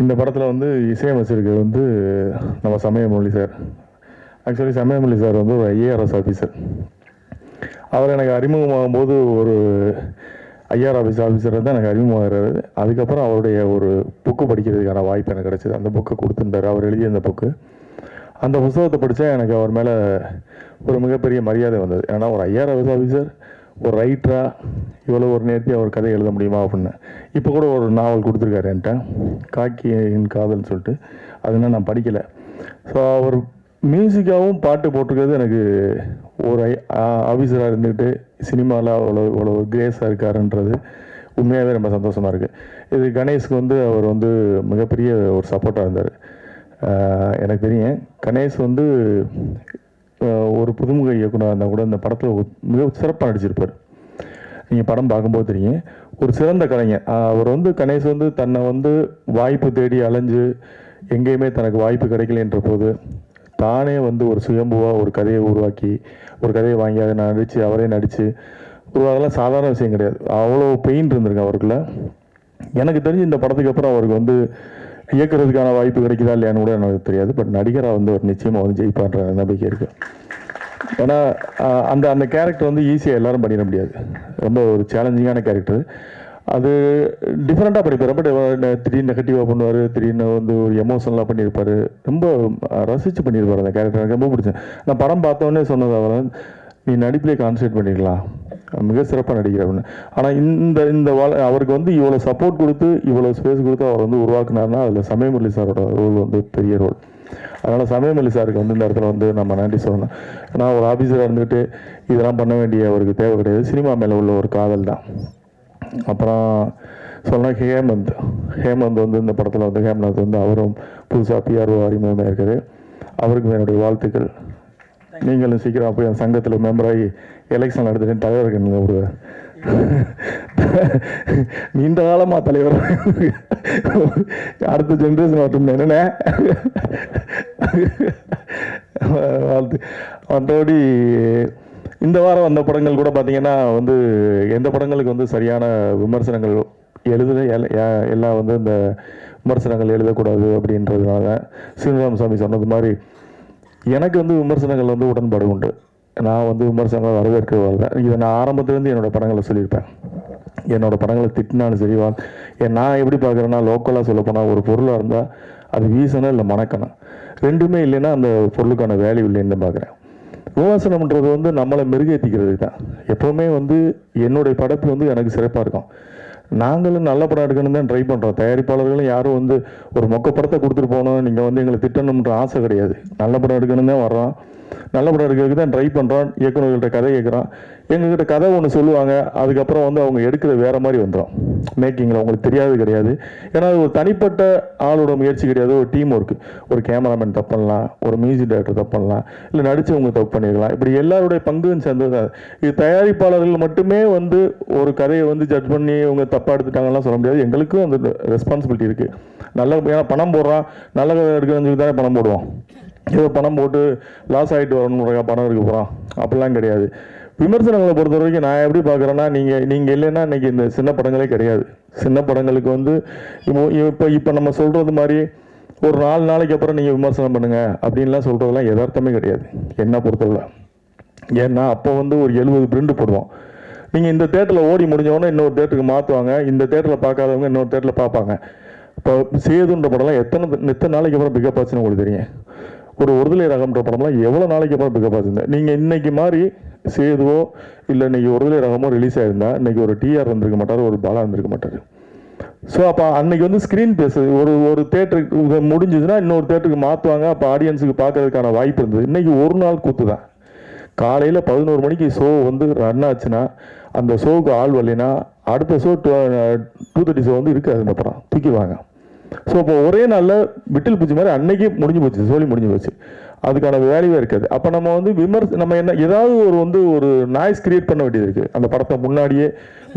இந்த படத்தில் வந்து இசையமைச்சிருக்கு வந்து நம்ம சமயமொழி சார். ஆக்சுவலி சமயமொழி சார் வந்து ஒரு ஐஏஆர்எஸ் ஆஃபீஸர் அவர் எனக்கு அறிமுகமாகும் போது ஒரு ஐஆர் ஆஃபீஸ் ஆஃபீஸர் தான் எனக்கு அறிமுகமாகிறாரு. அதுக்கப்புறம் அவருடைய ஒரு புக்கு படிக்கிறதுக்கான வாய்ப்பு எனக்கு கிடச்சிது. அந்த புக்கை கொடுத்துருந்தாரு. அவர் எழுதிய அந்த புக்கு அந்த புத்தகத்தை படித்தா எனக்கு அவர் மேலே ஒரு மிகப்பெரிய மரியாதை வந்தது. ஏன்னா ஒரு ஐஆர் ஆஃபீஸ் ஆஃபீஸர் ஒரு ரைட்டராக இவ்வளோ ஒரு நேர்த்தியாக ஒரு கதை எழுத முடியுமா அப்படின்னு. இப்போ கூட ஒரு நாவல் கொடுத்துருக்காரு என்கிட்ட. காக்கியின் காதல்னு சொல்லிட்டு. அது இன்னும் நான் படிக்கலை. ஸோ அவர் மியூசிக்காகவும் பாட்டு போட்டிருக்கிறது எனக்கு ஒரு ஆஃபீஸராக இருந்துக்கிட்டு சினிமாவில் அவ்வளோ இவ்வளோ கிரேஸாக இருக்காருன்றது உண்மையாகவே ரொம்ப சந்தோஷமாக இருக்குது இது கணேஷ்க்கு வந்து அவர் வந்து மிகப்பெரிய ஒரு சப்போர்ட்டாக இருந்தார். எனக்கு தெரியும். கணேஷ் வந்து ஒரு புதுமுக இயக்குனர் இருந்தால் கூட இந்த படத்தில் மிக சிறப்பாக நடிச்சிருப்பார். நீங்கள் படம் பார்க்கும்போது தெரியும். ஒரு சிறந்த கலைஞர். அவர் வந்து கணேஷ் வந்து தன்னை வந்து வாய்ப்பு தேடி அலைஞ்சு எங்கேயுமே தனக்கு வாய்ப்பு கிடைக்கலன்ற போது தானே வந்து ஒரு சுயம்புவாக ஒரு கதையை உருவாக்கி ஒரு கதையை வாங்கி அதை நான் நடித்து அவரே நடித்து உருவாகலாம் சாதாரண விஷயம் கிடையாது. அவ்வளோ பெயின் இருந்திருக்கு அவருக்குள்ள. எனக்கு தெரிஞ்சு இந்த படத்துக்கு அப்புறம் அவருக்கு வந்து இயக்குறதுக்கான வாய்ப்பு கிடைக்குதா இல்லையான்னு கூட எனக்கு தெரியாது. பட் நடிகராக வந்து ஒரு நிச்சயமாக வந்து ஜெயிப்பான்ற நம்பிக்கை இருக்கு. ஏன்னா அந்த அந்த கேரக்டர் வந்து ஈஸியாக எல்லாரும் பண்ணிட முடியாது. ரொம்ப ஒரு சேலஞ்சிங்கான கேரக்டர் அது டிஃப்ரெண்ட்டாக பண்ணிப்பார். ரொம்ப திடீர்னு நெகட்டிவாக பண்ணுவார். திடீர்னு வந்து ஒரு எமோஷனலாக பண்ணியிருப்பார் ரொம்ப ரசித்து பண்ணியிருப்பார் அந்த கேரக்டர் எனக்கு ரொம்ப பிடிச்சேன் நான் படம் பார்த்தோன்னே சொன்னது அவர். நீ நடிப்பிலே கான்சன்ட்ரேட் பண்ணிக்கலாம் மிக சிறப்பாக நடிக்கிற ஆனால் இந்த இந்த வாழ் அவருக்கு வந்து இவ்வளோ சப்போர்ட் கொடுத்து இவ்வளோ ஸ்பேஸ் கொடுத்து அவர் வந்து உருவாக்குனாருன்னா அதில் சமயமுரளி சாரோட ரோல் வந்து பெரிய ரோல் அதனால் சமயமல்லி சாருக்கு வந்து இந்த இடத்துல வந்து நம்ம நன்றி சொல்லணும். ஏன்னா ஒரு ஆஃபீஸராக இருந்துக்கிட்டு இதெல்லாம் பண்ண வேண்டிய அவருக்கு தேவை கிடையாது. சினிமா மேலே உள்ள ஒரு காதல் தான். அப்புறம் சொன்னால் ஹேமந்த். ஹேமந்த் வந்து இந்த படத்தில் வந்து ஹேமந்த் வந்து அவரும் புதுசாக பிஆர்ஓ அறிமுகமாக இருக்கார். அவருக்கு என்னுடைய வாழ்த்துக்கள். நீங்களும் சீக்கிரம் போய் அந்த சங்கத்தில் மெம்பராகி எலெக்ஷன் நடத்திட்டு தலைவருக்கு ஒரு நீண்ட காலமா தலைவர். அடுத்த ஜென்ரேஷன் வரட்டும். என்னென்ன வாழ்த்து. மற்றபடி இந்த வாரம் வந்த படங்கள் கூட பார்த்தீங்கன்னா வந்து எந்த படங்களுக்கு வந்து சரியான விமர்சனங்கள் எழுதுல எல்லாம் வந்து இந்த விமர்சனங்கள் எழுதக்கூடாது அப்படின்றதுனால சீனிராமசாமி சொன்னது மாதிரி எனக்கு வந்து விமர்சனங்கள் வந்து உடன்பாடு உண்டு. நான் வந்து விமர்சனங்களை வரவேற்க வரல. இதை நான் ஆரம்பத்துலேருந்து என்னோடய படங்களை சொல்லியிருப்பேன். என்னோட படங்களை திட்டினாலும் சரி வா ஏன் நான் எப்படி பார்க்குறேன்னா லோக்கலாக சொல்லப்போனால் ஒரு பொருளாக இருந்தால் அது வீசணும் இல்லை மணக்கணும். ரெண்டுமே இல்லைன்னா அந்த பொருளுக்கான வேல்யூ இல்லைன்னு பார்க்குறேன். விமர்சனம்ன்றது வந்து நம்மளை மெருகேற்றிக்கிறது தான். எப்போவுமே வந்து என்னுடைய படைப்பு வந்து எனக்கு சிறப்பாக இருக்கும். நாங்களும் நல்ல படம் எடுக்கணும் தான் ட்ரை பண்ணுறோம் தயாரிப்பாளர்களும் யாரும் வந்து ஒரு மொக்க படத்தை கொடுத்துட்டு போகணும் நீங்கள் வந்து எங்களை திட்டணுன்ற ஆசை கிடையாது. நல்ல படம் எடுக்கணும் தான் வர்றோம். நல்ல படம் எடுக்கிறதுக்கு தான் ட்ரை பண்ணுறோம் இயக்குநர்கள்ட்ட கதை கேட்குறோம் எங்ககிட்ட கதை ஒன்று சொல்லுவாங்க. அதுக்கப்புறம் வந்து அவங்க எடுக்கிறது வேற மாதிரி வந்துடும் மேக்கிங்கில் அவங்களுக்கு தெரியாது கிடையாது. ஏன்னா அது ஒரு தனிப்பட்ட ஆளோட முயற்சி கிடையாது. ஒரு டீம் ஒர்க்கு ஒரு கேமராமேன் தப்பு பண்ணலாம். ஒரு மியூசிக் டைரக்டர் தப்பு பண்ணலாம். இல்லை நடித்தவங்க தப்பு பண்ணிடலாம் இப்படி எல்லாருடைய பங்கும் சேர்ந்தது தான். இது தயாரிப்பாளர்கள் மட்டுமே வந்து ஒரு கதையை வந்து ஜட்ஜ் பண்ணி இவங்க தப்பாக எடுத்துட்டாங்கலாம் சொல்ல முடியாது. எங்களுக்கும் அந்த ரெஸ்பான்சிபிலிட்டி இருக்குது நல்ல ஏன்னா பணம் போடுறான். நல்ல கதை எடுக்கணும்னு சொல்லி தானே பணம் போடுவோம். ஏதோ பணம் போட்டு லாஸ் ஆகிட்டு வரணும் பணம் இருக்க போகிறான் அப்படிலாம் கிடையாது. விமர்சனங்களை பொறுத்த வரைக்கும் நான் எப்படி பார்க்குறேன்னா நீங்கள் நீங்கள் இல்லைன்னா இன்றைக்கி இந்த சின்ன படங்களே கிடையாது. சின்ன படங்களுக்கு வந்து இப்போ இப்போ இப்போ நம்ம சொல்கிறது மாதிரி ஒரு நாலு நாளைக்கு அப்புறம் நீங்கள் விமர்சனம் பண்ணுங்கள் அப்படின்லாம் சொல்கிறதெல்லாம் யதார்த்தமே கிடையாது. என்ன பொறுத்தவரை. ஏன்னா அப்போ வந்து ஒரு எழுபது பிரிண்ட் போடுவோம் நீங்கள் இந்த தேட்டரில் ஓடி முடிஞ்சவொடனே இன்னொரு தேட்டருக்கு மாற்றுவாங்க இந்த தேட்டரில் பார்க்காதவங்க இன்னொரு தேட்டரில் பார்ப்பாங்க. இப்போ சேதுன்ற படம்லாம் எத்தனை எத்தனை நாளைக்கு அப்புறம் பிக்கப் ஆச்சுன்னு உங்களுக்கு தெரியும். ஒரு ஒருதலை ரகம்ன்ற படம்லாம் எவ்வளோ நாளைக்கு அப்புறம் பிக்கப் ஆச்சுங்க நீங்கள் இன்னைக்கு மாதிரி சேதுவோ இல்லை இன்னைக்கு ஒருதலை ரகமோ ரிலீஸ் ஆயிருந்தா இன்னைக்கு ஒரு டிஆர் இருந்திருக்க மாட்டார் ஒரு பாலா இருந்திருக்க மாட்டார். ஸோ அப்போ அன்னைக்கு வந்து ஸ்க்ரீன் பேஸ் ஒரு ஒரு தேட்டருக்கு முடிஞ்சதுன்னா இன்னொரு தேட்டருக்கு மாற்றுவாங்க அப்போ ஆடியன்ஸுக்கு பார்க்கறதுக்கான வாய்ப்பு இருந்தது. இன்றைக்கி ஒரு நாள் கூத்து தான். காலையில் பதினோரு மணிக்கு ஷோ வந்து ரன் ஆச்சுன்னா அந்த ஷோவுக்கு ஆள் வரலைன்னா அடுத்த ஷோ டூ தேர்ட்டி ஷோ வந்து இருக்காது அந்த படம். தூக்கிடுவாங்க. ஸோ இப்போ ஒரே நாளில் விட்டில் பூச்சி மாதிரி அன்னைக்கு முடிஞ்சு போச்சு சோழி முடிஞ்சு போச்சு. அதுக்கான வேல்யூவே இருக்காது. அப்போ நம்ம வந்து விமர்ச நம்ம என்ன ஏதாவது ஒரு வந்து ஒரு நாய்ஸ் கிரியேட் பண்ண வேண்டியது இருக்குது அந்த படத்தை முன்னாடியே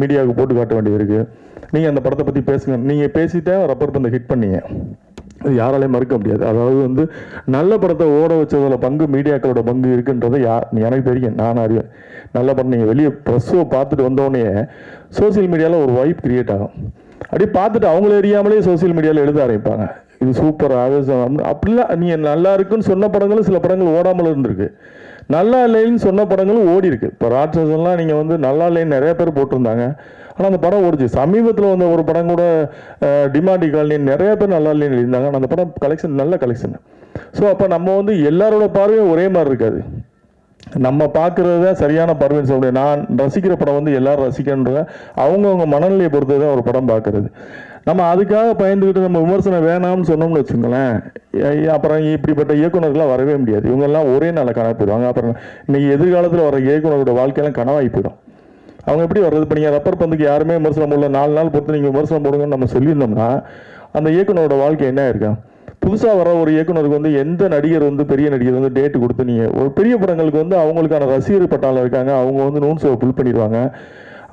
மீடியாவுக்கு போட்டு காட்ட வேண்டியது இருக்குது நீங்கள் அந்த படத்தை பற்றி பேசுங்க. நீங்கள் பேசிட்டே ரப்பர் பந்தை ஹிட் பண்ணீங்க. இது யாராலையும் மறுக்க முடியாது. அதாவது வந்து நல்ல படத்தை ஓட வச்சதில் பங்கு மீடியாக்களோட பங்கு இருக்குன்றதை யா எனக்கு தெரியும். நான் அறிவேன். நல்ல படம். நீங்கள் வெளியே ப்ரெஸ்ஸோ பார்த்துட்டு வந்தோடனே சோஷியல் மீடியாவில் ஒரு வைப் கிரியேட் ஆகும். அப்படியே பார்த்துட்டு அவங்கள அறியாமலே சோஷியல் மீடியாவில் எழுத ஆரம்பிப்பாங்க. இது சூப்பர் ஆவேசம். அப்படிலாம் நீ நல்லா இருக்குன்னு சொன்ன படங்களும் சில படங்கள் ஓடாமல் இருந்திருக்கு. நல்லா இல்லைன்னு சொன்ன படங்களும் ஓடி இருக்கு. இப்போ ராட்சசன்லாம் நீங்கள் வந்து நல்லா இல்லைன்னு நிறைய பேர் போட்டிருந்தாங்க. ஆனால் அந்த படம் ஓடிச்சு. சமீபத்தில் வந்த ஒரு படம் கூட டிமாண்டி காலனி நிறைய பேர் நல்லா இல்லைன்னு எழுதியிருந்தாங்க. ஆனால் அந்த படம் கலெக்ஷன் நல்ல கலெக்ஷன் ஸோ அப்போ நம்ம வந்து எல்லாரோட பார்வையும் ஒரே மாதிரி இருக்காது. நம்ம பார்க்குறத தான் சரியான பார்வைன்னு சொல்ல நான் ரசிக்கிற படம் வந்து எல்லாரும் ரசிக்கன்ற அவங்கவுங்க மனநிலையை பொறுத்து தான் ஒரு படம் பார்க்குறது. நம்ம அதுக்காக பயந்துக்கிட்டு நம்ம விமர்சனம் வேணாம்னு சொன்னோம்னு வச்சுங்களேன் அப்புறம் இப்படிப்பட்ட இயக்குனர்கள்லாம் வரவே முடியாது. இவங்கெல்லாம் ஒரே நாளில் கனவு போயிடுவாங்க. அப்புறம் இன்னைக்கு எதிர்காலத்தில் வர இயக்குனரோட வாழ்க்கையெல்லாம் கனவாகி போயிடும். அவங்க எப்படி வர்றது? இப்போ நீங்கள் ரப்பர் பந்துக்கு யாருமே விமர்சனம் போடல. நாலு நாள் பொறுத்து நீங்கள் விமர்சனம் போடுங்கன்னு நம்ம சொல்லியிருந்தோம்னா அந்த இயக்குனரோட வாழ்க்கை என்ன இருக்கா? புதுசாக வர ஒரு இயக்குனருக்கு வந்து எந்த நடிகர் வந்து பெரிய நடிகர் வந்து டேட்டு கொடுத்து நீங்கள் ஒரு பெரிய படங்களுக்கு வந்து அவங்களுக்கான ரசிகர் பட்டாளம் இருக்காங்க அவங்க வந்து நூன் ஷோவை புல் பண்ணிடுவாங்க.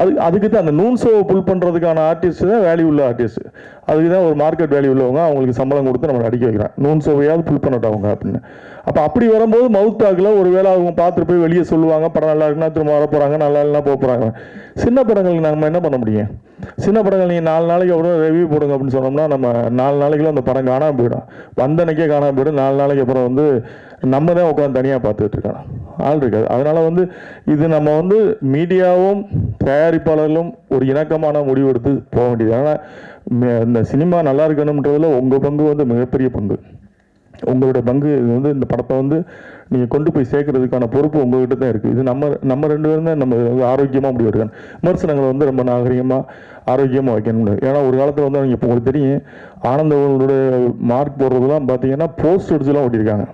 அது அதுக்கு தான் அந்த நூன் ஷோவை புல் பண்ணுறதுக்கான ஆர்டிஸ்ட் தான் வேல்யூ உள்ள ஆர்டிஸ்ட் அதுக்கு தான் ஒரு மார்க்கெட் வேல்யூ உள்ளவங்க அவங்களுக்கு சம்பளம் கொடுத்து நம்ம நடிக்க வைக்கிறான். நூன் ஷோவையாவது புல் பண்ணட்டும் அவங்க அப்படின்னு. அப்போ அப்படி வரும்போது மவுத் டாக்கில் ஒரு வேளை அவங்க பார்த்துட்டு போய் வெளியே சொல்லுவாங்க படம் நல்லா இருக்குன்னா திரும்ப வர போகிறாங்க நல்லா இல்லைனா போக போகிறாங்க சின்ன படங்களுக்கு நம்ம என்ன பண்ண முடியும்? சின்ன படங்கள் நீங்கள் நாலு நாளைக்கு அப்புறம் ரிவ்யூ போடுங்க அப்படின்னு சொன்னோம்னா நம்ம நாலு நாளைக்குள்ள அந்த படம் காணாமல் போயிடும். வந்தனைக்கே காணாமல் போயிடும். நாலு நாளைக்கு அப்புறம் வந்து நம்ம தான் உட்காந்து தனியாக பார்த்துட்டு இருக்கோம் ஆள் இருக்காது. அதனால் வந்து இது நம்ம வந்து மீடியாவும் தயாரிப்பாளர்களும் ஒரு இணக்கமான முடிவு எடுத்து போக வேண்டியது. ஆனால் இந்த சினிமா நல்லா இருக்கணுன்றதுல உங்கள் பங்கு வந்து மிகப்பெரிய பங்கு. உங்களுடைய பங்கு இது வந்து இந்த படத்தை வந்து நீங்கள் கொண்டு போய் சேர்க்கறதுக்கான பொறுப்பு உங்கள்கிட்ட தான் இருக்குது இது நம்ம நம்ம ரெண்டு பேரும் தான் நம்ம வந்து ஆரோக்கியமாக முடிவு எடுக்கணும். விமர்சனங்களை வந்து ரொம்ப நாகரிகமாக ஆரோக்கியமாக வைக்கணும். ஏன்னா ஒரு காலத்தில் வந்து நீங்கள் இப்போ உங்களுக்கு தெரியும் ஆனந்தவங்களோட மார்க் போடுறதுலாம் பார்த்தீங்கன்னா போஸ்ட் அடிச்சுலாம் ஓட்டியிருக்காங்க.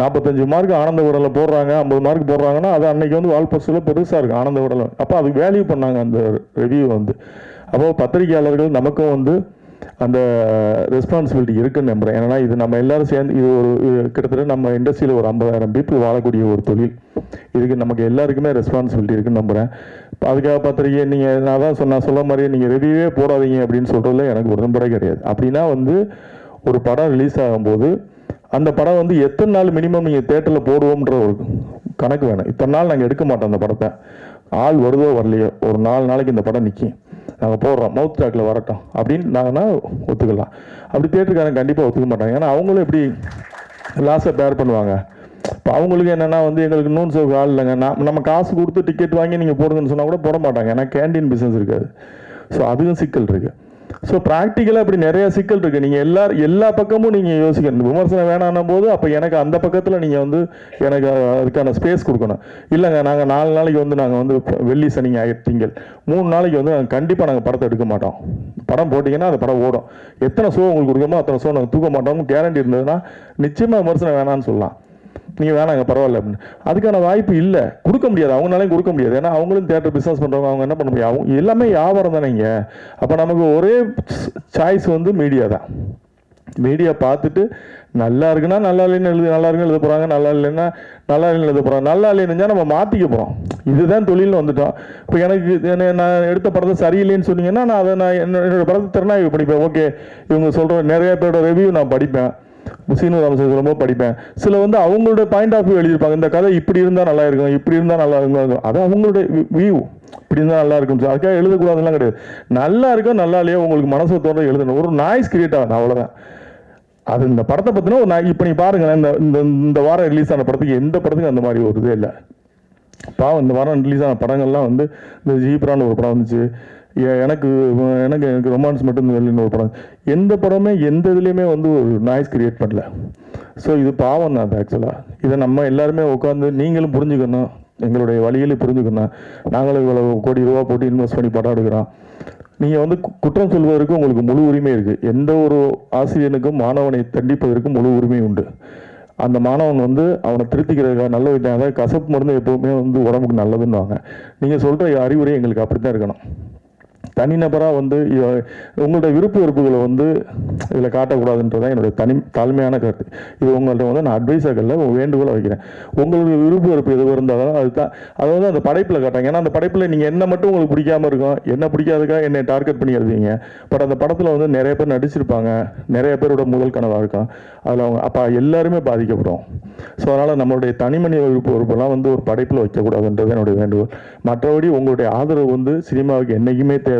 நாற்பத்தஞ்சு மார்க் ஆனந்த விடலில் போடுறாங்க ஐம்பது மார்க் போடுறாங்கன்னா அது அன்னைக்கு வந்து வால் போஸ்டில் பெருசாக இருக்குது ஆனந்த விடலை அப்போ அது வேல்யூ பண்ணாங்க அந்த ரிவ்யூ வந்து. அப்போது பத்திரிகையாளர்கள் நமக்கும் வந்து அந்த ரெஸ்பான்சிபிலிட்டி இருக்குன்னு நம்புறேன். ஏன்னா இது நம்ம எல்லாரும் சேர்ந்து இது ஒரு இது கிட்டத்தட்ட நம்ம இண்டஸ்ட்ரியில் ஒரு ஐம்பதாயிரம் பீப்புள் வாழக்கூடிய ஒரு தொழில். இதுக்கு நமக்கு எல்லாருக்குமே ரெஸ்பான்சிபிலிட்டி இருக்குன்னு நம்புகிறேன் அதுக்காக பார்த்துருக்கீங்க நீங்கள் நான் தான் சொன்ன சொல்ல மாதிரி நீங்கள் ரிவ்யூவே போடாதீங்க அப்படின்னு சொல்கிறதுல எனக்கு உடன்படே கிடையாது. அப்படின்னா வந்து ஒரு படம் ரிலீஸ் ஆகும்போது அந்த படம் வந்து எத்தனை நாள் மினிமம் நீங்கள் தேட்டரில் போடுவோம்ன்ற ஒரு கணக்கு வேணும். இத்தனை நாள் நாங்கள் எடுக்க மாட்டோம் அந்த படத்தை. ஆள் வருதோ வரலையோ ஒரு நாலு நாளைக்கு இந்த படம் நிற்கும் நாங்கள் போடுறோம். மவுத் டாக்கில் வரட்டும். அப்படின்னு நாங்கன்னா ஒத்துக்கலாம். அப்படி தேட்டருக்காரங்க கண்டிப்பாக ஒத்துக்க மாட்டாங்க. ஏன்னா அவங்களும் எப்படி லாஸை பேர் பண்ணுவாங்க. இப்போ அவங்களுக்கு என்னென்னா வந்து எங்களுக்கு நூன் சோக்கு ஆள் இல்லைங்க. நான் நம்ம காசு கொடுத்து டிக்கெட் வாங்கி நீங்கள் போடுங்கன்னு சொன்னால் கூட போட மாட்டாங்க. ஏன்னா கேண்டீன் பிஸ்னஸ் இருக்காது. ஸோ அதுவும் சிக்கல் இருக்குது ஸோ ப்ராக்டிக்கலாக இப்படி நிறைய சிக்கல் இருக்குது நீங்கள் எல்லா எல்லா பக்கமும் நீங்கள் யோசிக்கணும். விமர்சனம் வேணான்னும் போது அப்போ எனக்கு அந்த பக்கத்தில் நீங்கள் வந்து எனக்கு அதுக்கான ஸ்பேஸ் கொடுக்கணும். இல்லைங்க நாங்கள் நாலு நாளைக்கு வந்து நாங்கள் வந்து வெள்ளி சனி ஞாயிறு திங்கள். மூணு நாளைக்கு வந்து கண்டிப்பாக நாங்கள் படத்தை எடுக்க மாட்டோம். படம் போட்டிங்கன்னா அந்த படம் ஓடும். எத்தனை ஷோ உங்களுக்கு கொடுக்கணுமோ அத்தனை ஷோ நாங்கள் தூக்க மாட்டோம்னு கேரண்டி இருந்ததுன்னா நிச்சயமாக விமர்சனம் வேணான்னு சொல்லலாம். நீங்கள் வேணாங்க பரவாயில்ல அப்படின்னு. அதுக்கான வாய்ப்பு இல்லை. கொடுக்க முடியாது. அவங்களாலையும் கொடுக்க முடியாது. ஏன்னா அவங்களும் தேட்டர் பிஸ்னஸ் பண்ணுறவங்க அவங்க என்ன பண்ண முடியும்? அவங்க எல்லாமே வியாபாரம் தானேங்க அப்போ நமக்கு ஒரே சாய்ஸ் வந்து மீடியா தான். மீடியா பார்த்துட்டு நல்லா இருக்குன்னா நல்லா இல்லைன்னு எழுது நல்லா இருக்குன்னு எழுத போகிறாங்க நல்லா இல்லைன்னா நல்லா இல்லைன்னு எழுத போகிறாங்க நல்லா இல்லைன்னு நம்ம மாற்றிக்க போகிறோம் இதுதான் தொழிலில் வந்துட்டோம். இப்போ எனக்கு என்ன- நான் எடுத்த படத்தை சரியில்லைன்னு சொன்னீங்கன்னா நான் அதை நான் என்ன- என்னோட படத்தை திறனாய்வு படிப்பேன் ஓகே இவங்க சொல்கிற நிறைய பேரோட ரிவ்யூ நான் படிப்பேன். சீனு ராமசாமி சொல்லும்போது படிப்பேன். சில வந்து அவங்களோட பாயிண்ட் ஆஃப் வியூ எழுதியிருப்பாங்க. இந்த கதை இப்படி இருந்தால் நல்லா இருக்கும் இப்படி இருந்தால் நல்லா இருக்கும் அது அவங்களோட வியூ இப்படி இருந்தால் நல்லா இருக்கும். சார் அதுக்காக எழுதக்கூடாதுலாம் கிடையாது. நல்லா இருக்கும் நல்லா இல்லையோ உங்களுக்கு மனசு தோன்ற எழுதணும். ஒரு நாய்ஸ் கிரியேட் ஆகணும் அவ்வளோதான் அது இந்த படத்தை பற்றினா ஒரு நான் இப்போ நீ பாருங்களேன் இந்த இந்த இந்த வாரம் ரிலீஸ் ஆன படத்துக்கு எந்த படத்துக்கும் அந்த மாதிரி ஒரு இதே இல்லை. பாவம் இந்த வாரம் ரிலீஸ் ஆன படங்கள்லாம் வந்து இந்த ஜீப்ரான்னு ஒரு படம் வந்துச்சு. எனக்கு எனக்கு எனக்கு ரொமான்ஸ் மட்டும் வெளியின்னு ஒரு படம். எந்த படமே எந்த இதுலேயுமே வந்து ஒரு நாய்ஸ் கிரியேட் பண்ணல. ஸோ இது பாவம் தான் அது ஆக்சுவலாக இதை நம்ம எல்லாருமே உட்காந்து நீங்களும் புரிஞ்சுக்கணும். எங்களுடைய வழிகளை புரிஞ்சுக்கணும். நாங்களும் இவ்வளோ கோடி ரூபா போட்டு இன்வெஸ்ட் பண்ணி படம் எடுக்கிறோம். நீங்கள் வந்து கு- குற்றம் சொல்வதற்கு உங்களுக்கு முழு உரிமை இருக்குது எந்த ஒரு ஆசிரியனுக்கும் மாணவனை தண்டிப்பதற்கு முழு உரிமை உண்டு. அந்த மாணவன் வந்து அவனை திருத்திக்கிறதுக்காக நல்ல விதம் அதாவது கசப்பு மருந்து எப்போவுமே வந்து உடம்புக்கு நல்லதுன்னுவாங்க. நீங்கள் சொல்கிற அறிவுரை எங்களுக்கு அப்படி தான் இருக்கணும். தனிநபராக வந்து உங்கள்கிட்ட விருப்ப வெறுப்புகளை வந்து இதில் காட்டக்கூடாதுன்றதான் என்னுடைய தனி தாழ்மையான கருத்து. இது உங்கள்கிட்ட வந்து நான் அட்வைஸாக இல்லை வேண்டுகோளை வைக்கிறேன். உங்களுடைய விருப்ப வெறுப்பு எது இருந்தாலும் அதுதான் அதை வந்து அந்த படைப்பில் காட்டாங்க ஏன்னா அந்த படைப்பில் நீங்கள் என்ன மட்டும் உங்களுக்கு பிடிக்காம இருக்கும் என்ன பிடிக்காதுக்காக என்னை டார்கெட் பண்ணி எழுதுவீங்க. பட் அந்த படத்தில் வந்து நிறைய பேர் நடிச்சிருப்பாங்க. நிறைய பேரோட முதல் கனவாக இருக்கும். அதில் அவங்க அப்போ எல்லாருமே பாதிக்கப்படும். ஸோ அதனால் நம்மளுடைய தனிமனித விருப்ப வெறுப்பெல்லாம் வந்து ஒரு படைப்பில் வைக்கக்கூடாதுன்றது என்னுடைய வேண்டுகோள். மற்றபடி உங்களுடைய ஆதரவு வந்து சினிமாவுக்கு என்றைக்குமே தேவை.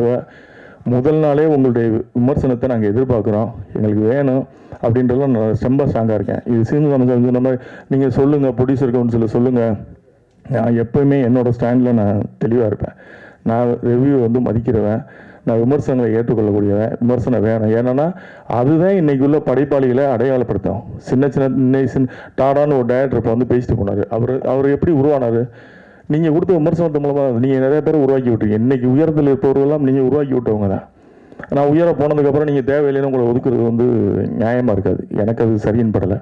முதல் நாளே உங்களுடைய விமர்சனத்தை நாங்கள் எதிர்பார்க்குறோம். எங்களுக்கு வேணும் அப்படின்றதுலாம் நான் ரொம்ப ஸ்ட்ராங்காக இருக்கேன். இது சீனு சொன்ன மாதிரி நீங்கள் சொல்லுங்கள் ப்ரொடியூசர் கவுன்சிலில் சொல்லுங்கள் நான் எப்போயுமே என்னோட ஸ்டாண்டில் நான் தெளிவாக இருப்பேன். நான் ரிவ்யூ வந்து மதிக்கிறவன் நான் விமர்சனங்களை ஏற்றுக்கொள்ளக்கூடியவன் விமர்சனம் வேணும். ஏன்னா அதுதான் இன்றைக்கி உள்ள படைப்பாளிகளை அடையாளப்படுத்தும். சின்ன சின்ன இன்னைக்கு சின்ன டாடான்னு ஒரு டேரக்டர் இப்போ வந்து பேசிட்டு போனார். அவர் அவர் எப்படி உருவானார்? நீங்கள் கொடுத்த விமர்சனத்து மூலமாக நீங்கள் நிறைய பேர் உருவாக்கி விட்டுருங்க இன்னைக்கு உயரத்தில் இருப்பவர்களெல்லாம் நீங்கள் உருவாக்கி விட்டவங்க தான். நான் உயர போனதுக்கப்புறம் நீங்கள் தேவையில்லைன்னு உங்களை ஒதுக்குறது வந்து நியாயமாக இருக்காது. எனக்கு அது சரின்னு படலை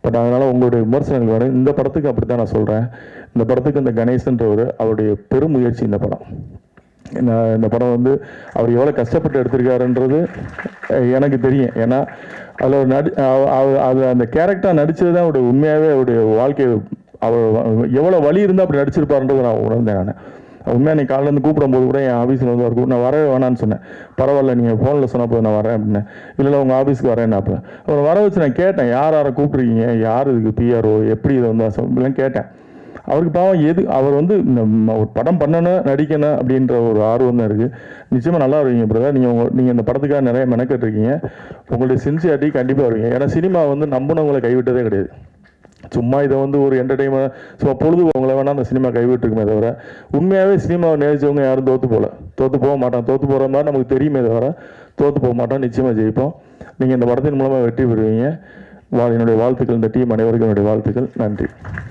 பட் அதனால் உங்களுடைய விமர்சனங்கள் வேணும். இந்த படத்துக்கு அப்படி தான் நான் சொல்கிறேன் இந்த படத்துக்கு இந்த கணேசன்றவர் அவருடைய பெருமுயற்சி இந்த படம். நான் இந்த படம் வந்து அவர் எவ்வளோ கஷ்டப்பட்டு எடுத்திருக்காருன்றது எனக்கு தெரியும். ஏன்னா அதில் நடி அவ- அது அந்த கேரக்டர் நடித்தது தான் அவருடைய உண்மையாகவே அவருடைய வாழ்க்கையை அவர் எவ்வளோ வழி இருந்தால் அப்படி நடிச்சிருப்பாருன்றது நான் உணர்ந்தேன் நான். உண்மையாக இன்னைக்கு காலைல இருந்து கூப்பிடும்போது கூட என் ஆஃபீஸில் வந்து அவர் நான் வரவே வேணான்னு சொன்னேன். பரவாயில்ல நீங்கள் ஃபோனில் சொன்னப்போ போது நான் வரேன் அப்படின்னு. இல்லை இல்லை உங்கள் ஆஃபீஸ்க்கு வரேன் அப்போ. அவர் வர வச்சு நான் கேட்டேன் யார் யாரை கூப்பிட்ருக்கீங்க யார் இதுக்கு பிஆர்ஓ எப்படி இதை வந்து அசம் இப்படிலாம் கேட்டேன். அவருக்கு பாவம் எது அவர் வந்து இந்த ஒரு படம் பண்ணணும் நடிக்கணும் அப்படின்ற ஒரு ஆர்வம் தான் இருக்குது நிச்சயமாக நல்லா வருவீங்க பிரதர் நீங்கள் உங்கள் நீங்கள் இந்த படத்துக்காக நிறைய மெனக்கெட்டுருக்கீங்க. உங்களுடைய சின்சியாரிட்டி கண்டிப்பாக வருவீங்க. ஏன்னா சினிமா வந்து நம்பினவங்களை கைவிட்டதே கிடையாது. சும்மா இதை வந்து ஒரு என்டர்டைன்மெண்ட் சும்மா பொழுதுபோவங்களை வேணால் அந்த சினிமா கைவிட்டுருக்குமே தவிர உண்மையாகவே சினிமாவை நேரிச்சவங்க யாரும் தோற்று போகல தோற்று போக மாட்டான் தோற்று போகிற மாதிரி நமக்கு தெரியுமே தவிர தோற்று போக மாட்டோம். நிச்சயமாக ஜெயிப்போம். நீங்கள் இந்த படத்தின் மூலமாக வெற்றி பெறுவீங்க. வா என்னுடைய வாழ்த்துக்கள். இந்த டீம் அனைவருக்கும் என்னுடைய வாழ்த்துக்கள். நன்றி.